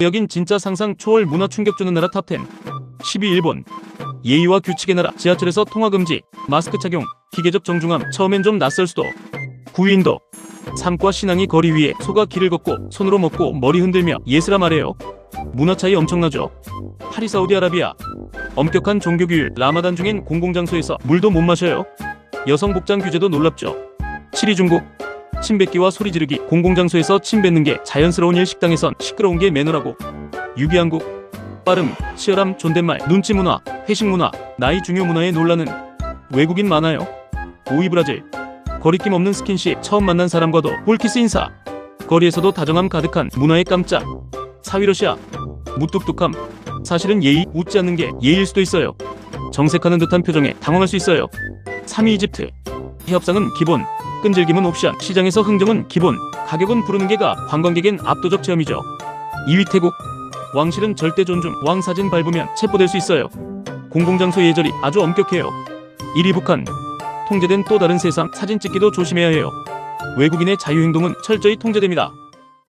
여긴 진짜 상상 초월 문화 충격 주는 나라 탑10 12 일본. 예의와 규칙의 나라 지하철에서 통화 금지 마스크 착용 기계적 정중함 처음엔 좀 낯설 수도. 9위 인도. 삶과 신앙이 거리 위에 소가 길을 걷고 손으로 먹고 머리 흔들며 예스라 말해요. 문화 차이 엄청나죠. 8위 사우디아라비아. 엄격한 종교 규율 라마단 중엔 공공장소에서 물도 못 마셔요. 여성 복장 규제도 놀랍죠. 7위 중국 침 뱉기와 소리 지르기 공공장소에서 침 뱉는 게 자연스러운 일 식당에선 시끄러운 게 매너라고. 6위 한국 빠름 치열함 존댓말 눈치 문화 회식 문화 나이 중요 문화에 놀라는 외국인 많아요. 5위 브라질 거리낌 없는 스킨십 처음 만난 사람과도 볼키스 인사. 거리에서도 다정함 가득한 문화의 깜짝. 4위 러시아 무뚝뚝함. 사실은 예의 웃지 않는 게 예의일 수도 있어요. 정색하는 듯한 표정에 당황할 수 있어요. 3위 이집트 협상은 기본 끈질김은 옵션. 시장에서 흥정은 기본. 가격은 부르는 게가 관광객엔 압도적 체험이죠. 2위 태국. 왕실은 절대 존중. 왕 사진 밟으면 체포될 수 있어요. 공공장소 예절이 아주 엄격해요. 1위 북한. 통제된 또 다른 세상. 사진 찍기도 조심해야 해요. 외국인의 자유행동은 철저히 통제됩니다